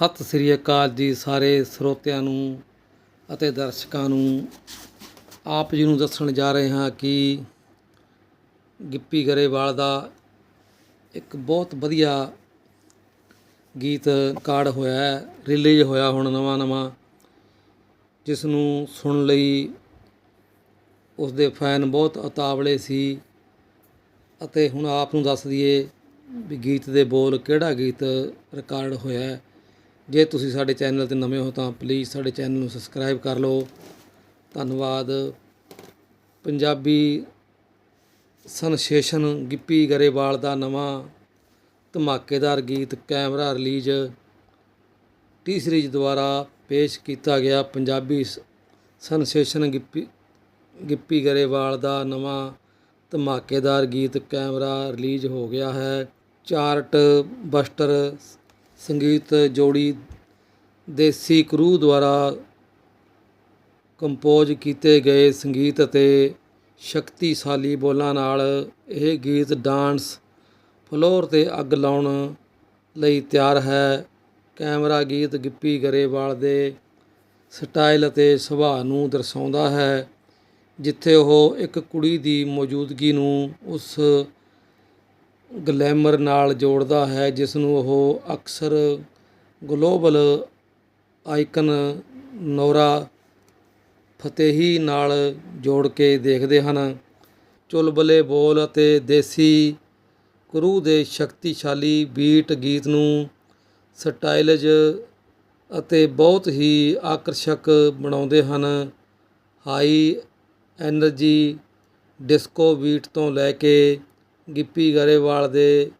ਸਤਿ ਸ੍ਰੀ ਅਕਾਲ ਜੀ ਸਾਰੇ ਸਰੋਤਿਆਂ ਨੂੰ ਅਤੇ ਦਰਸ਼ਕਾਂ ਨੂੰ। ਆਪ ਜੀ ਨੂੰ ਦੱਸਣ ਜਾ ਰਹੇ ਹਾਂ ਕਿ ਗਿੱਪੀ ਗਰੇਵਾਲ ਦਾ ਇੱਕ ਬਹੁਤ ਵਧੀਆ ਗੀਤ ਕਾਰਡ ਹੋਇਆ ਹੈ, ਰਿਲੀਜ਼ ਹੋਇਆ ਹੁਣ ਨਵਾਂ ਨਵਾਂ, ਜਿਸ ਨੂੰ ਸੁਣਨ ਲਈ ਉਸ ਦੇ ਫੈਨ ਬਹੁਤ ਉਤਾਵਲੇ ਸੀ ਅਤੇ ਹੁਣ ਆਪ ਨੂੰ ਦੱਸ ਦਈਏ ਵੀ ਗੀਤ ਦੇ ਬੋਲ ਕਿਹੜਾ ਗੀਤ ਰਿਕਾਰਡ ਹੋਇਆ ਹੈ। ਜੇ ਤੁਸੀਂ ਸਾਡੇ ਚੈਨਲ ਤੇ ਨਵੇਂ ਹੋ ਤਾਂ ਪਲੀਜ਼ ਸਾਡੇ ਚੈਨਲ ਨੂੰ ਸਬਸਕ੍ਰਾਈਬ ਕਰ ਲਓ। ਧੰਨਵਾਦ। ਪੰਜਾਬੀ ਸਨਸੇਸ਼ਨ ਗਿੱਪੀ ਗਰੇਵਾਲ ਦਾ ਨਵਾਂ ਧਮਾਕੇਦਾਰ ਗੀਤ ਕੈਮਰਾ ਰਿਲੀਜ਼ ਟੀ ਸੀਰੀਜ਼ ਦੁਆਰਾ ਪੇਸ਼ ਕੀਤਾ ਗਿਆ। ਪੰਜਾਬੀ ਸ- ਸਨਸੇਸ਼ਨ ਗਿੱਪੀ ਗਿੱਪੀ ਗਰੇਵਾਲ ਦਾ ਨਵਾਂ ਧਮਾਕੇਦਾਰ ਗੀਤ ਕੈਮਰਾ ਰਿਲੀਜ਼ ਹੋ ਗਿਆ ਹੈ। ਚਾਰਟ ਬਸਟਰ ਸੰਗੀਤ ਜੋੜੀ ਦੇਸੀ ਕਰੂ ਦੁਆਰਾ ਕੰਪੋਜ਼ ਕੀਤੇ ਗਏ ਸੰਗੀਤ ਅਤੇ ਸ਼ਕਤੀਸ਼ਾਲੀ ਬੋਲਾਂ ਨਾਲ ਇਹ ਗੀਤ ਡਾਂਸ ਫਲੋਰ ਤੇ ਅੱਗ ਲਾਉਣ ਲਈ ਤਿਆਰ ਹੈ। ਕੈਮਰਾ ਗੀਤ ਗਿੱਪੀ ਗਰੇਵਾਲ ਦੇ ਸਟਾਈਲ ਅਤੇ ਸੁਭਾਅ ਨੂੰ ਦਰਸਾਉਂਦਾ ਹੈ, ਜਿੱਥੇ ਉਹ ਇੱਕ ਕੁੜੀ ਦੀ ਮੌਜੂਦਗੀ ਨੂੰ ਉਸ ਗਲੈਮਰ ਨਾਲ ਜੋੜਦਾ ਹੈ ਜਿਸ ਨੂੰ ਉਹ ਅਕਸਰ ਗਲੋਬਲ ਆਈਕਨ ਨੋਰਾ ਫਤੇਹੀ ਨਾਲ ਜੋੜ ਕੇ ਦੇਖਦੇ ਹਨ। ਚੁਲਬਲੇ ਬੋਲ ਅਤੇ ਦੇਸੀ ਕਰੂ ਦੇ ਸ਼ਕਤੀਸ਼ਾਲੀ ਬੀਟ ਗੀਤ ਨੂੰ ਸਟਾਈਲਜ ਅਤੇ ਬਹੁਤ ਹੀ ਆਕਰਸ਼ਕ ਬਣਾਉਂਦੇ ਹਨ। ਹਾਈ ਐਨਰਜੀ ਡਿਸਕੋ ਬੀਟ ਤੋਂ ਲੈ ਕੇ ਗਿੱਪੀ ਗਰੇਵਾਲ ਦੇ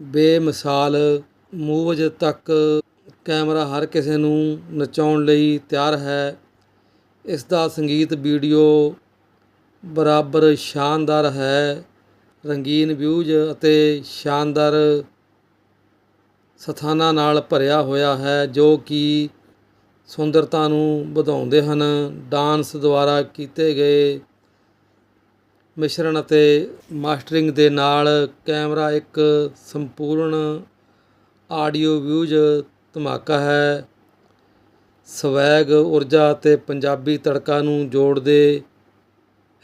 ਬੇਮਿਸਾਲ ਮੂਵਜ਼ ਤੱਕ ਕੈਮਰਾ ਹਰ ਕਿਸੇ ਨੂੰ ਨਚਾਉਣ ਲਈ ਤਿਆਰ ਹੈ। ਇਸ ਦਾ ਸੰਗੀਤ ਵੀਡੀਓ ਬਰਾਬਰ ਸ਼ਾਨਦਾਰ ਹੈ। ਰੰਗੀਨ ਵਿਊਜ਼ ਅਤੇ ਸ਼ਾਨਦਾਰ ਸਥਾਨਾਂ ਨਾਲ ਭਰਿਆ ਹੋਇਆ ਹੈ, ਜੋ ਕਿ ਸੁੰਦਰਤਾ ਨੂੰ ਵਧਾਉਂਦੇ ਹਨ। ਡਾਂਸ ਦੁਆਰਾ ਕੀਤੇ ਗਏ ਮਿਸ਼ਰਣ ਅਤੇ ਮਾਸਟਰਿੰਗ ਦੇ ਨਾਲ ਕੈਮਰਾ ਇੱਕ ਸੰਪੂਰਨ ਆਡੀਓ ਵਿਊਜ਼ ਧਮਾਕਾ ਹੈ। ਸਵੈਗ, ਊਰਜਾ ਅਤੇ ਪੰਜਾਬੀ ਤੜਕਾ ਨੂੰ ਜੋੜਦੇ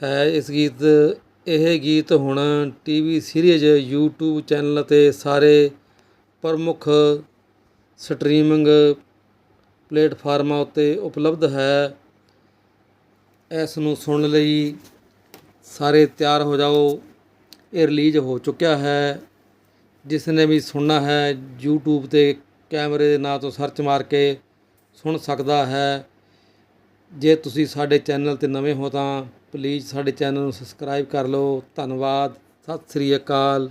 ਹੈ ਇਸ ਗੀਤ। ਇਹ ਗੀਤ ਹੁਣ ਟੀਵੀ ਸੀਰੀਜ਼, YouTube ਚੈਨਲ 'ਤੇ ਸਾਰੇ ਪ੍ਰਮੁੱਖ ਸਟ੍ਰੀਮਿੰਗ ਪਲੇਟਫਾਰਮਾਂ ਉੱਤੇ ਉਪਲਬਧ ਹੈ। ਇਸ ਨੂੰ ਸੁਣਨ ਲਈ ਸਾਰੇ ਤਿਆਰ ਹੋ ਜਾਓ। ਇਹ ਰਿਲੀਜ਼ ਹੋ ਚੁੱਕਿਆ ਹੈ। ਜਿਸ ਨੇ ਵੀ ਸੁਣਨਾ ਹੈ, YouTube ਤੇ ਕੈਮਰੇ ਦੇ ਨਾਂ ਤੋਂ ਸਰਚ ਮਾਰ ਕੇ ਸੁਣ ਸਕਦਾ ਹੈ। ਜੇ ਤੁਸੀਂ ਸਾਡੇ ਚੈਨਲ ਤੇ ਨਵੇਂ ਹੋ ਤਾਂ ਪਲੀਜ਼ ਸਾਡੇ ਚੈਨਲ ਨੂੰ ਸਬਸਕ੍ਰਾਈਬ ਕਰ ਲਓ। ਧੰਨਵਾਦ। ਸਤਿ ਸ੍ਰੀ ਅਕਾਲ।